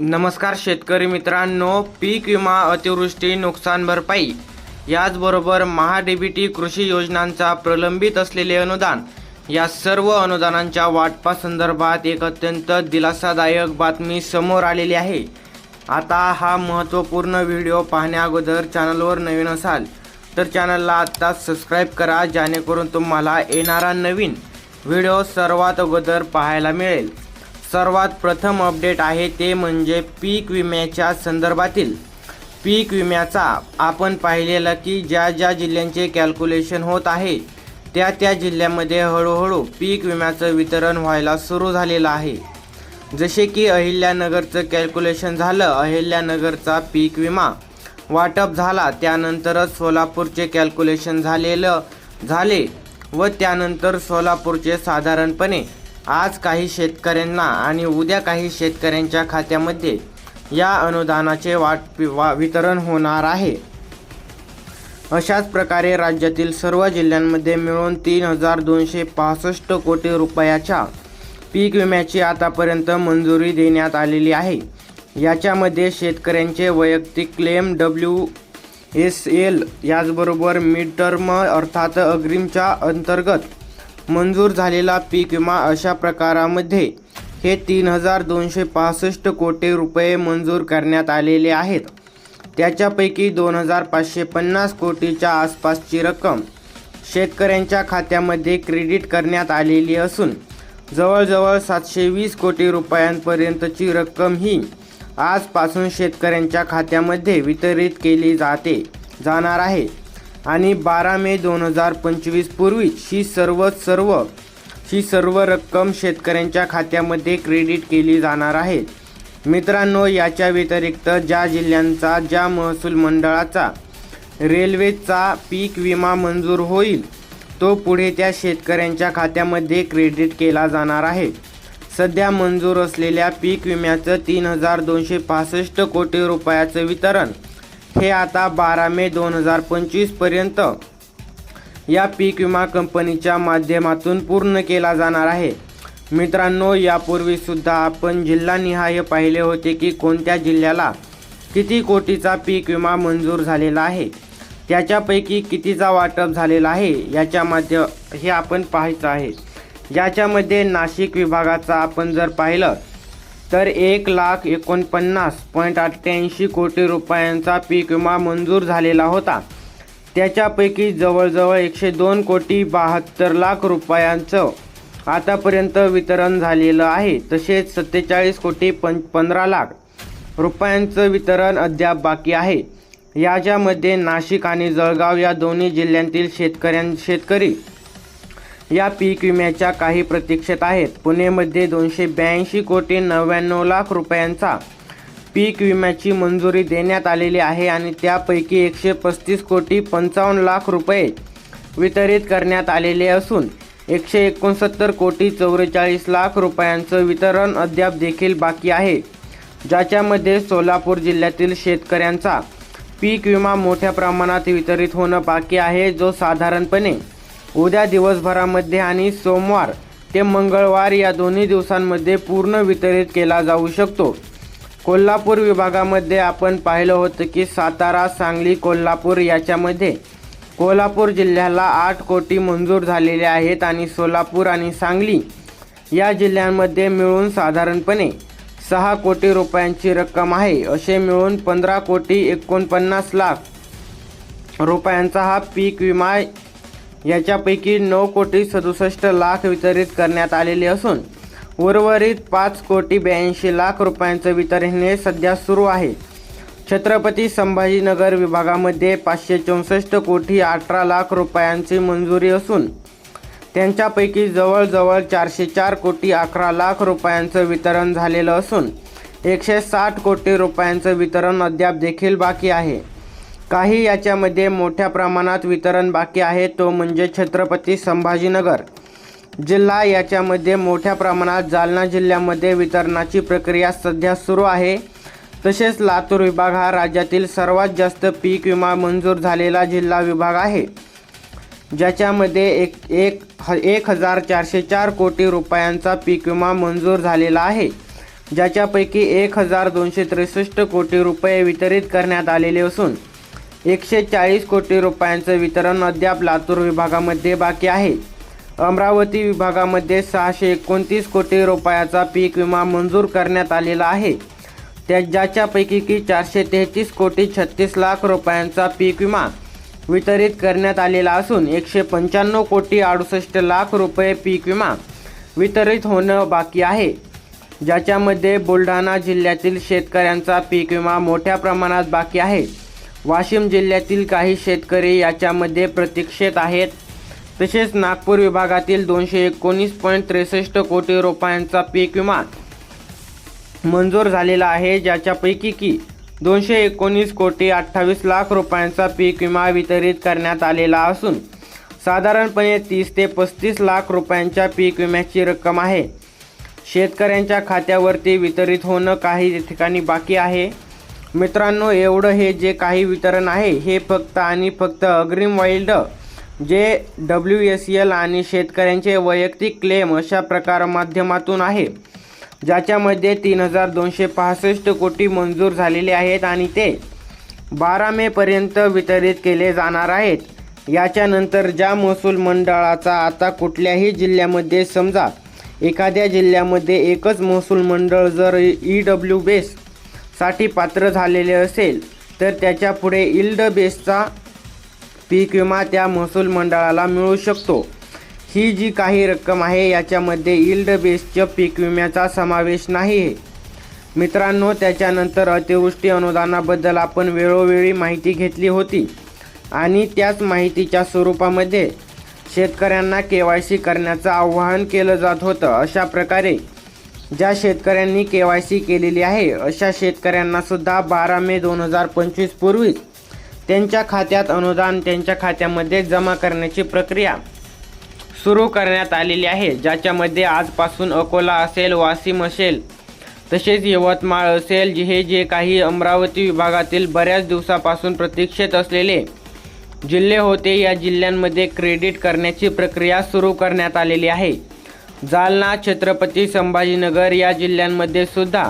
नमस्कार शेतकरी मित्रांनो पीक विमा अतिवृष्टी नुकसान भरपाई. याचबरोबर महाडीबीटी कृषी योजनांचा प्रलंबित असलेले अनुदान. या सर्व अनुदानांच्या वाटपासंदर्भात एक अत्यंत दिलासादायक बातमी समोर आलेली आहे. आता हा महत्त्वपूर्ण व्हिडिओ पाहण्याअगोदर चॅनलवर नवीन असाल तर चॅनलला आत्ताच सबस्क्राईब करा जेणेकरून तुम्हाला येणारा नवीन व्हिडिओ सर्वात अगोदर पाहायला मिळेल. सर्वात प्रथम अपडेट आहे ते म्हणजे पीक विम्याच्या संदर्भातील. पीक विम्याचा आपण पाहिलेलं की ज्या ज्या जिल्ह्यांचे कॅल्क्युलेशन होत आहे त्या त्या जिल्ह्यामध्ये हळूहळू पीक विम्याचं वितरण व्हायला सुरू झालेलं आहे. जसे की अहिल्यानगरचं कॅल्क्युलेशन झालं अहिल्यानगरचा पीक विमा वाटप झाला त्यानंतरच सोलापूरचे कॅल्क्युलेशन झालेलं झाले व त्यानंतर सोलापूरचे साधारणपणे आज काही शेतकऱ्यांना आणि उद्या काही शेतकऱ्यांच्या खात्यामध्ये या अनुदानाचे वाट वा वितरण होणार आहे. अशाच प्रकारे राज्यातील सर्व जिल्ह्यांमध्ये मिळून तीन हजार दोनशे पासष्ट कोटी रुपयाच्या पीक विम्याची आतापर्यंत मंजुरी देण्यात आलेली आहे. याच्यामध्ये शेतकऱ्यांचे वैयक्तिक क्लेम डब्ल्यू एस एल याचबरोबर मिड टर्म अर्थात अग्रिमच्या अंतर्गत मंजूर झालेला पीक विमा अशा प्रकारामध्ये हे तीन हजार दोनशे पासष्ट कोटी रुपये मंजूर करण्यात आलेले आहेत. त्याच्यापैकी दोन हजार पाचशे पन्नास कोटीच्या आसपासची रक्कम शेतकऱ्यांच्या खात्यामध्ये क्रेडिट करण्यात आलेली असून जवळजवळ सातशे वीस कोटी रुपयांपर्यंतची रक्कम ही आजपासून शेतकऱ्यांच्या खात्यामध्ये वितरित केली जाते जाणार आहे. आणि बारा मे दोन हजार पंचवीस पूर्वीच ही सर्व सर्व ही सर्व रक्कम शेतकऱ्यांच्या खात्यामध्ये क्रेडिट केली जाणार आहे. मित्रांनो याच्या व्यतिरिक्त ज्या जिल्ह्यांचा ज्या महसूल मंडळाचा रेल्वेचा पीक विमा मंजूर होईल तो पुढे त्या शेतकऱ्यांच्या खात्यामध्ये क्रेडिट केला जाणार आहे. सध्या मंजूर असलेल्या पीक विम्याचं तीन हजार दोनशे पासष्ट कोटी रुपयाचं वितरण हे आता बारा मे दोन हजार पंचवीसपर्यंत या पीक विमा कंपनीच्या माध्यमातून पूर्ण केला जाणार आहे. मित्रांनो यापूर्वीसुद्धा आपण जिल्हानिहाय पाहिले होते की कोणत्या जिल्ह्याला किती कोटीचा पीक विमा मंजूर झालेला आहे? त्याच्यापैकी कितीचा वाटप झालेला आहे? याच्या माध्य हे आपण पाहायचं आहे. याच्यामध्ये नाशिक विभागाचा आपण जर पाहिलं तर एक लाख एकोणपन्नास पॉईंट अठ्ठ्याऐंशी कोटी रुपयांचा पीक विमा मंजूर झालेला होता. त्याच्यापैकी जवळजवळ एकशे दोन कोटी बहात्तर लाख रुपयांचं आतापर्यंत वितरण झालेलं आहे. तसेच सत्तेचाळीस कोटी पं पंधरा लाख रुपयांचं वितरण अद्याप बाकी आहे. याच्यामध्ये नाशिक आणि जळगाव या दोन्ही जिल्ह्यांतील शेतकऱ्यां शेतकरी या पीक विम्याच्या काही प्रतीक्षेत आहेत. पुणेमध्ये दोनशे ब्याऐंशी कोटी नव्याण्णव लाख रुपयांचा पीक विम्याची मंजुरी देण्यात आलेली आहे आणि त्यापैकी एकशे पस्तीस कोटी पंचावन्न लाख रुपये वितरित करण्यात आलेले असून एकशे एकोणसत्तर कोटी चौवेचाळीस लाख रुपयांचं वितरण अद्याप देखील बाकी आहे. ज्याच्यामध्ये सोलापूर जिल्ह्यातील शेतकऱ्यांचा पीक विमा मोठ्या प्रमाणात वितरित होणं बाकी आहे जो साधारणपणे उद्या दिवसभरामध्ये आणि सोमवार ते मंगळवार या दोन्ही दिवसांमध्ये पूर्ण वितरित केला जाऊ शकतो. कोल्हापूर विभागामध्ये आपण पाहिलं होतं की सातारा सांगली कोल्हापूर याच्यामध्ये कोल्हापूर जिल्ह्याला आठ कोटी मंजूर झालेले आहेत आणि सोलापूर आणि सांगली या जिल्ह्यांमध्ये मिळून साधारणपणे सहा कोटी रुपयांची रक्कम आहे. असे मिळून पंधरा कोटी एकोणपन्नास लाख रुपयांचा हा पीक विमा याच्यापैकी नऊ कोटी सदुसष्ट लाख वितरित करण्यात आलेले असून उर्वरित पाच कोटी ब्याऐंशी लाख रुपयांचं वितरण हे सध्या सुरू आहे. छत्रपती संभाजीनगर विभागामध्ये पाचशे चौसष्ट कोटी अठरा लाख रुपयांची मंजुरी असून त्यांच्यापैकी जवळजवळ चारशे चार कोटी अकरा लाख रुपयांचं वितरण झालेलं असून एकशे साठ कोटी रुपयांचं वितरण अद्याप देखील बाकी आहे. काही याच्यामध्ये मोठ्या प्रमाणात वितरण बाकी आहे तो म्हणजे छत्रपती संभाजीनगर. जिल्हा याच्यामध्ये मोठ्या प्रमाणात जालना जिल्ह्यामध्ये वितरणाची प्रक्रिया सध्या सुरू आहे. तसेच लातूर विभाग हा राज्यातील सर्वात जास्त पीक विमा मंजूर झालेला जिल्हा विभाग आहे. ज्याच्यामध्ये एक एक ह एक हजार चारशे चार कोटी रुपयांचा पीक विमा मंजूर झालेला आहे. ज्याच्यापैकी एक हजार दोनशे त्रेसष्ट कोटी रुपये वितरित करण्यात आलेले असून एकशे चाळीस कोटी रुपयांचं वितरण अद्याप लातूर विभागामध्ये बाकी आहे. अमरावती विभागामध्ये सहाशे एकोणतीस कोटी रुपयाचा पीक विमा मंजूर करण्यात आलेला आहे. त्या ज्याच्यापैकी की चारशे तेहतीस कोटी छत्तीस लाख रुपयांचा पीक विमा वितरित करण्यात आलेला असून एकशे पंच्याण्णव कोटी अडुसष्ट लाख रुपये पीक विमा वितरित होणं बाकी आहे. ज्याच्यामध्ये बुलढाणा जिल्ह्यातील शेतकऱ्यांचा पीक विमा मोठ्या प्रमाणात बाकी आहे. वाशिम जिल्ह्यातील काही शेतकरी याच्यामध्ये प्रतीक्षेत आहेत. तसेच नागपूर विभागातील दोनशे एकोणीस पॉईंट त्रेसष्ट कोटी रुपयांचा पीक विमा मंजूर झालेला आहे ज्याच्यापैकी की दोनशे एकोणीस कोटी अठ्ठावीस लाख रुपयांचा पीक विमा वितरित करण्यात आलेला असून साधारणपणे तीस ते पस्तीस लाख रुपयांच्या पीक विम्याची रक्कम आहे. शेतकऱ्यांच्या खात्यावरती वितरित होणं काही ठिकाणी बाकी आहे. मित्रांनो एवढं हे जे काही वितरण आहे हे फक्त आणि फक्त अग्रिम wild J W S L आणि शेतकऱ्यांचे वैयक्तिक क्लेम अशा प्रकार माध्यमातून आहे ज्याच्यामध्ये तीन हजार दोनशे पासष्ट कोटी मंजूर झालेले आहेत आणि ते बारा मेपर्यंत वितरित केले जाणार आहेत. याच्यानंतर ज्या महसूल मंडळाचा आता कुठल्याही जिल्ह्यामध्ये समजा एखाद्या जिल्ह्यामध्ये एकच महसूल मंडळ जर ई डब्ल्यू बेस साठी पात्र झालेले असेल तर त्याच्या पुढे इल्ड बेसचा पीक विमा त्या महसूल मंडळाला मिळू शकतो. ही जी काही रक्कम आहे याच्यामध्ये इल्ड बेसच्या पीक विम्याचा समावेश नाही आहे. मित्रांनो त्याच्यानंतर अतिवृष्टी अनुदानाबद्दल आपण वेळोवेळी माहिती घेतली होती. आणि त्याच माहितीच्या स्वरूपामध्ये शेतकऱ्यांना के वाय सी करण्याचं आवाहन केलं जात होतं. अशा प्रकारे ज्या शेतकऱ्यांनी के वाय सी केलेली आहे अशा शेतकऱ्यांना सुद्धा बारा मे दोन हजार पंचवीस पूर्वीच त्यांच्या खात्यात अनुदान त्यांच्या खात्यामध्ये जमा करण्याची प्रक्रिया सुरू करण्यात आलेली आहे. ज्याच्यामध्ये आजपासून अकोला असेल वाशिम असेल तसेच यवतमाळ असेल हे जे काही अमरावती विभागातील बऱ्याच दिवसापासून प्रतीक्षेत असलेले जिल्हे होते या जिल्ह्यांमध्ये क्रेडिट करण्याची प्रक्रिया सुरू करण्यात आलेली आहे. जालना छत्रपती संभाजीनगर या जिल्ह्यांमध्ये सुद्धा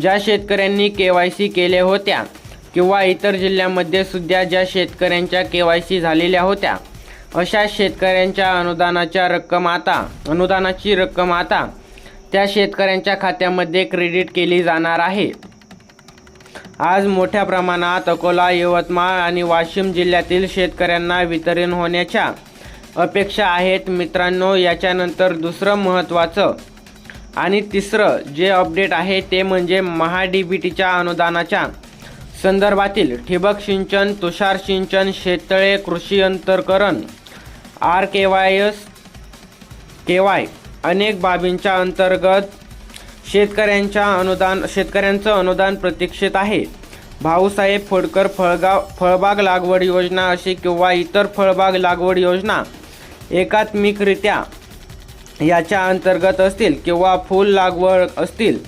ज्या शेतकऱ्यांनी के वाय सी केल्या होत्या किंवा इतर जिल्ह्यांमध्ये सुद्धा ज्या शेतकऱ्यांच्या के वाय सी झालेल्या होत्या अशा शेतकऱ्यांच्या अनुदानाच्या रक्कम आता अनुदानाची रक्कम आता त्या शेतकऱ्यांच्या खात्यामध्ये क्रेडिट केली जाणार आहे. आज मोठ्या प्रमाणात अकोला यवतमाळ आणि वाशिम जिल्ह्यातील शेतकऱ्यांना वितरण होण्याच्या अपेक्षा आहेत मित्रांनो याच्यानंतर दुसरं महत्त्वाचं आणि तिसरं जे अपडेट आहे ते म्हणजे महा डी बी टीच्या अनुदानाच्या संदर्भातील ठिबक सिंचन तुषार सिंचन शेततळे कृषी अंतरकरण R K Y S K Y अनेक बाबींच्या अंतर्गत शेतकऱ्यांच्या अनुदान शेतकऱ्यांचं अनुदान प्रतीक्षित आहे. भाऊसाहेब फोडकर फळगाव फळबाग लागवड योजना अशी किंवा इतर फळबाग लागवड योजना एकात्मिकरित्या याच्या अंतर्गत असतील किंवा फूल लागवड असतील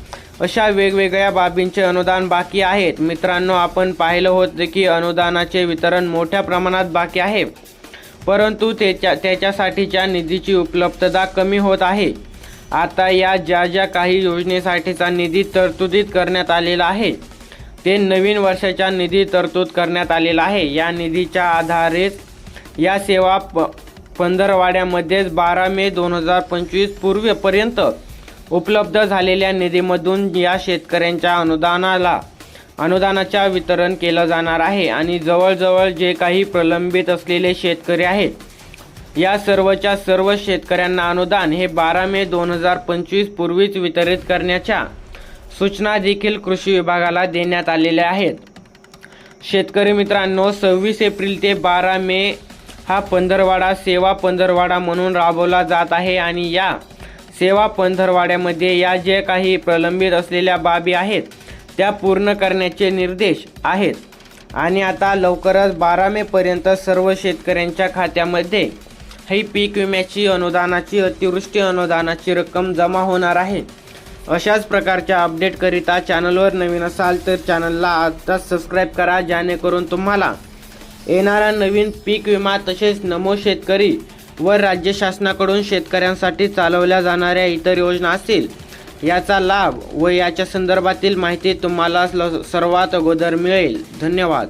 अशा वेगवेगळ्या बाबींचे अनुदान बाकी आहेत. मित्रांनो आपण पाहिलं होतं की अनुदानाचे वितरण मोठ्या प्रमाणात बाकी आहे परंतु त्याच्या त्याच्यासाठीच्या निधीची उपलब्धता कमी होत आहे. आता या ज्या ज्या काही योजनेसाठीचा निधी तरतुदीत करण्यात आलेला आहे ते नवीन वर्षाच्या निधी तरतूद करण्यात आलेला आहे. या निधीच्या आधारेच या सेवा प पंधरवाड्यामध्येच बारा मे दोन हजार पंचवीस पूर्वीपर्यंत उपलब्ध झालेल्या निधीमधून या शेतकऱ्यांच्या अनुदानाला अनुदानाच्या वितरण केलं जाणार आहे आणि जवळजवळ जे काही प्रलंबित असलेले शेतकरी आहेत या सर्वच्या सर्व शेतकऱ्यांना अनुदान हे बारा मे दोन हजार पंचवीस पूर्वीच वितरित करण्याच्या सूचना देखील कृषी विभागाला देण्यात आलेल्या आहेत. शेतकरी मित्रांनो सव्वीस एप्रिल ते बारा मे हा पंधरवाडा सेवा पंधरवाडा म्हणून राबवला जात आहे आणि या सेवा पंधरवाड्यामध्ये या जे काही प्रलंबित असलेल्या बाबी आहेत त्या पूर्ण करण्याचे निर्देश आहेत. आणि आता लवकरच बारा मेपर्यंत सर्व शेतकऱ्यांच्या खात्यामध्ये ही पीक विम्याची अनुदानाची अतिवृष्टी अनुदानाची रक्कम जमा होणार आहे. अशाच प्रकारच्या अपडेटकरिता चॅनलवर नवीन असाल तर चॅनलला आत्ताच सबस्क्राईब करा जेणेकरून तुम्हाला येणारा नवीन पीक विमा तसेच नमो शेतकरी व राज्य शासनाकडून शेतकऱ्यांसाठी चालवल्या जाणाऱ्या इतर योजना असतील याचा लाभ व याच्या संदर्भातील माहिती तुम्हाला ल- सर्वात अगोदर मिळेल. धन्यवाद.